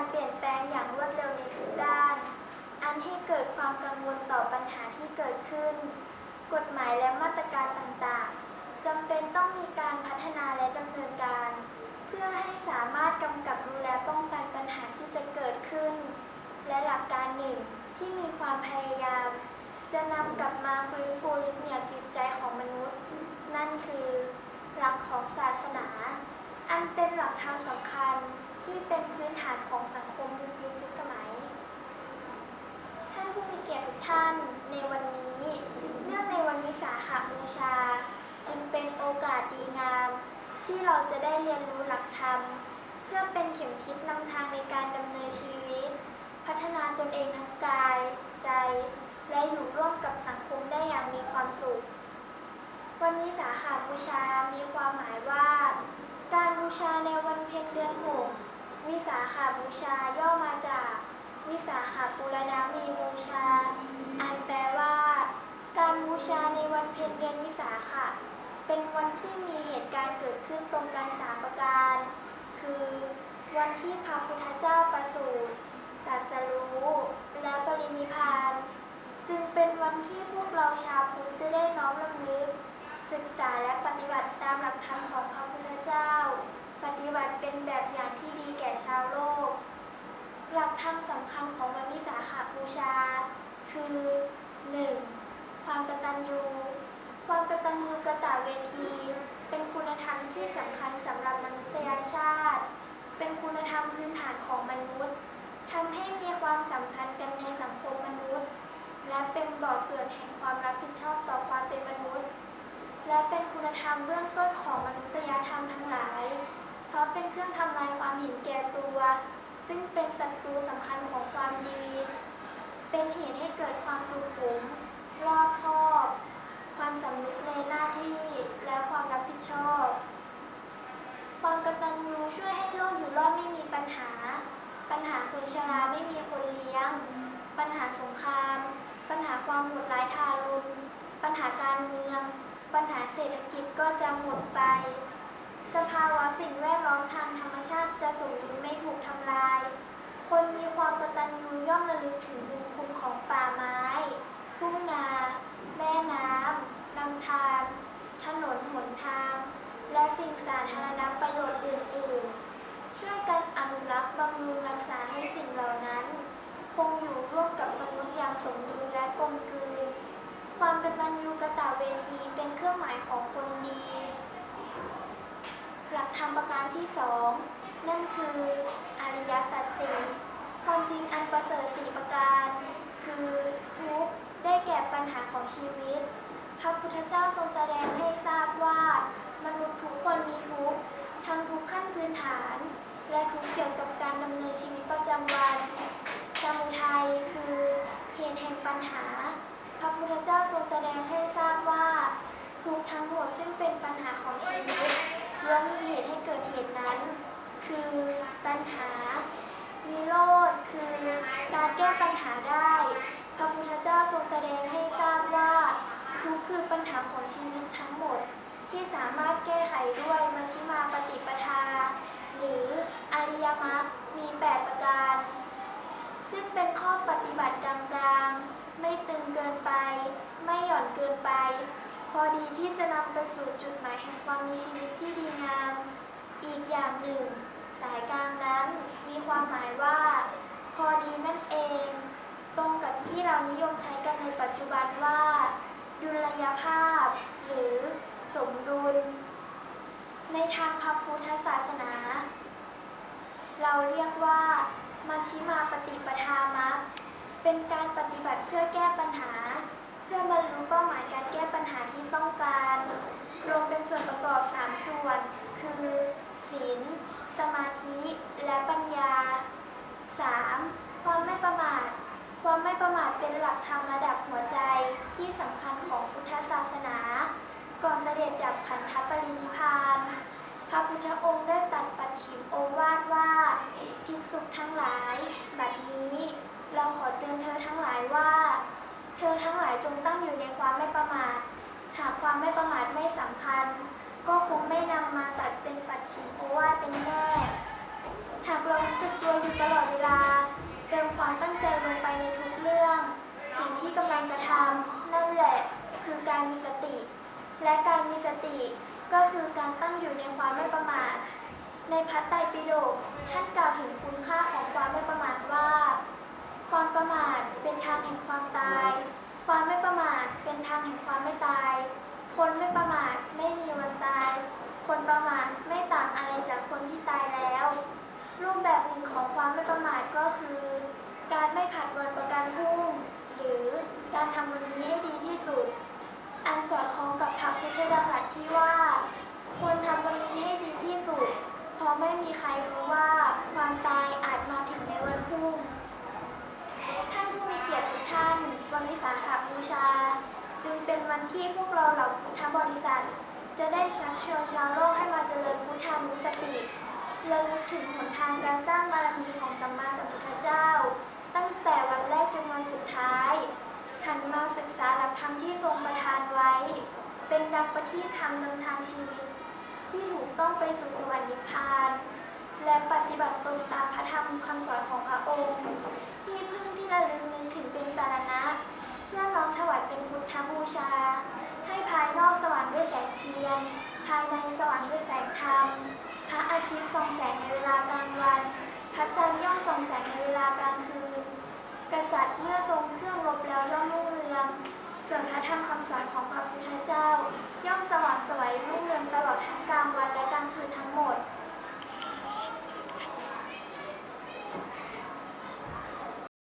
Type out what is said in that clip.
การเปลี่ยนแปลงอย่างรวดเร็วในทุกด้าน อันให้เกิดความกังวลต่อปัญหาที่เกิดขึ้น กฎหมายและมาตรการต่างๆจำเป็นต้องมีการพัฒนาและดำเนินการ เพื่อให้สามารถกำกับดูแลป้องกันปัญหาที่จะเกิดขึ้น และหลักการหนึ่งที่มีความพยายาม จะนำกลับมาฟื้นฟูยึดเหนี่ยวจิตใจของมนุษย์ นั่นคือ หลักของศาสนา อันเป็นหลักธรรมสำคัญ ที่เป็นพื้นฐานของสังคมยุคยุคทุกสมัย ท่านผู้มีเกียรติทุกท่านในวันนี้ เนื่องในวันวิสาขบูชา จึงเป็นโอกาสดีงาม ที่เราจะได้เรียนรู้หลักธรรม เพื่อเป็นเข็มทิศนำทางในการดำเนินชีวิต พัฒนาตนเองทั้งกาย ใจ และอยู่ร่วมกับสังคมได้อย่างมีความสุข วันวิสาขาบูชามีความหมายว่าการบูชาในวันเพ็ญเดือนหก วิสาขาบูชาย่อมาจาก วิสาขาปุรณมีบูชา อันแปลว่า การบูชาในวันเพ็ญเดือนวิสาขะเป็นวันที่มีเหตุการณ์เกิดขึ้นตรงกันสามประการ คือ วันที่พระพุทธเจ้าประสูติตรัสรู้และปรินิพพาน จึงเป็นวันที่พวกเราชาวพุทธจะได้น้อมรำลึก ศึกษาและปฏิบัติตามหลักธรรมของพระพุทธเจ้า ปฏิบัติเป็นแบบอย่างที่ดีแก่ชาวโลก หลักธรรมสำคัญของวันวิสาขบูชา คือ 1. ความกตัญญู ความกตัญญูกต เวที เป็นคุณธรรมที่สำคัญสำหรับมนุษยชาติ เป็นคุณธรรมพื้นฐานของมนุษย์ทำให้มีความสัมพันธ์กันในสังคมมนุษย์ และเป็นบ่อเกิดแห่งความรับผิดชอบต่อความเป็นมนุษย์ และเป็นคุณธรรมเบื้องต้นของมนุษยธรรมทั้งหลาย เพราะเป็นเครื่องทำลายความเห็นแก่ตัว ซึ่งเป็นศัตรูสำคัญของความดี เป็นเหตุให้เกิดความสุขุมรอบคอบ ความสำนึกในหน้า และความรับผิดชอบ ความกตัญญูช่วยให้โลกอยู่รอดไม่มีปัญหา ปัญหาคนชราไม่มีคนเลี้ยง ปัญหาสงคราม ปัญหาความโหดร้ายทารุณ ปัญหาการเมือง ปัญหาเศรษฐกิจก็จะหมดไป สภาวะสิ่งแวดล้อมทางธรรมชาติจะสมดุลไม่ถูกทำลาย คนมีความกตัญญูย่อมระลึกถึงบุญคุณของป่าไม้ ทุ่งนา แม่น้ำลำธารถนนหนทาง และสิ่งสาธารณประโยชน์อื่นๆ ช่วยกันอนุรักษ์บำรุงรักษาให้สิ่งเหล่านั้น คงอยู่ร่วมกับมนุษย์อย่างสมดุลและกลมกลืน ความกตัญญูกตเวทีเป็นเครื่องหมายของคนดี หลักธรรมประการที่สองนั่นคืออริยสัจสี่ความจริงอันประเสริฐสี่ประการ คือทุกได้แก่ปัญหาของชีวิต พระพุทธเจ้าทรงแสดงให้ทราบว่า มนุษย์ทุกคนมีทุกทั้งทุกขั้นพื้นฐาน และทุกเกี่ยวกับ ดำเนินชีวิตประจำวันสมุทัยคือเหตุแห่งปัญหา พระพุทธเจ้าทรงแสดงให้ทราบว่าทุกทั้งหมดซึ่งเป็นปัญหาของชีวิตล้วนมีเหตุให้เกิดเหตุนั้น คือตัณหานิโรธคือการแก้ปัญหาได้ พระพุทธเจ้าทรงแสดงให้ทราบว่าทุกคือปัญหาของชีวิตทั้งหมด ที่สามารถแก้ไขด้วยมัชฌิมาปฏิปทา หรืออริยมรรคมี 8 ประการ ซึ่งเป็นข้อปฏิบัติกลางๆ ไม่ตึงเกินไป ไม่หย่อนเกินไป พอดีที่จะนำไปสู่จุดหมายแห่งความมีชีวิตที่ดีงาม อีกอย่างหนึ่ง สายกลางนั้นมีความหมายว่า พอดีนั่นเอง ตรงกับที่เรานิยมใช้กันในปัจจุบันว่า ดุลยภาพหรือ สมดุล ในทางพระพุทธศาสนา เราเรียกว่ามัชฌิมาปฏิปทามรรคเป็นการปฏิบัติเพื่อแก้ปัญหา เพื่อบรรลุเป้าหมายการแก้ปัญหาที่ต้องการ รวมเป็นส่วนประกอบ 3 ส่วน คือศีลสมาธิและปัญญา 3. ความไม่ประมาท ความไม่ประมาทเป็นหลักธรรมระดับหัวใจที่สำคัญของพุทธศาสนา ก่อนเสด็จดับขันธปรินิพานพระพุทธองค์ได้ตัดปัดฉิมโอวาทว่าภิกษุทั้งหลาย บัดนี้ เราขอเตือนเธอทั้งหลายว่า เธอทั้งหลายจงตั้งอยู่ในความไม่ประมาท หากความไม่ประมาทไม่สำคัญ ก็คงไม่นำมาตัดเป็นปัดฉิมโอวาทเป็นแน่หากเรารู้สึกตัวอยู่ตลอดเวลา เติมความตั้งใจลงไปในทุกเรื่อง สิ่งที่กำลังจะทำนั่นแหละ คือการมีสติ และการมีสติ ก็คือการตั้งอยู่ในความไม่ประมาท ในพระไตรปิฎกท่านกล่าวถึงคุณค่าของความไม่ประมาทว่า ความประมาทเป็นทางแห่งความตาย ความไม่ประมาทเป็นทางแห่งความไม่ตาย คนไม่ประมาทไม่มีวันตาย คนประมาทไม่ต่างอะไรจากคนที่ตายแล้ว รูปแบบหนึ่งของความไม่ประมาทก็คือ การไม่ผัดวันประกันพรุ่ง หรือการทำวันนี้ให้ดีที่สุด อันสอดคล้องกับพระพุทธดำรัสที่ว่า ควรทำวันนี้ให้ดีที่สุด เพราะไม่มีใครรู้ว่าความตายอาจมาถึงในวันพรุ่ง ท่านผู้มีเกียรติทุกท่าน วันวิสาขบูชา จึงเป็นวันที่พวกเราเหล่าพุทธ บริษัท จะได้ชักชวนชาวโลกให้มาเจริญพุทธานุสติระลึกถึงหนทางการสร้างบารมีของสัมมาสัมพุทธเจ้า ตั้งแต่วันแรกจนวันสุดท้าย หันมาศึกษาหลักธรรมที่ทรงประทานไว้ เป็นดังประทีปธรรมนำทางชีวิต ที่ถูกต้องไปสู่สวรรค์นิพพาน และปฏิบัติตนตามพระธรรมคำสอนของพระองค์ ที่พึ่งที่ระลึกนึกถึงเป็นสารณะ เพื่อน้อมถวายเป็นพุทธบูชาายนอกสว่างด้วยแสงเทียน ภายในสว่างด้วยแสงธรรม พระอาทิตย์ส่องแสงในเวลากลางวัน พระจันทร์ย่อมส่องแสงในเวลากลางคืน กษัตริย์เมื่อทรงเครื่องรบแล้วย่อมรุ่งเรือง ส่วนพระธรรมคำสอนของพระพุทธเจ้า ย่อมสว่างสวยรุ่งเรืองตลอดทั้งกลางวันและกลางคืนทั้งหมด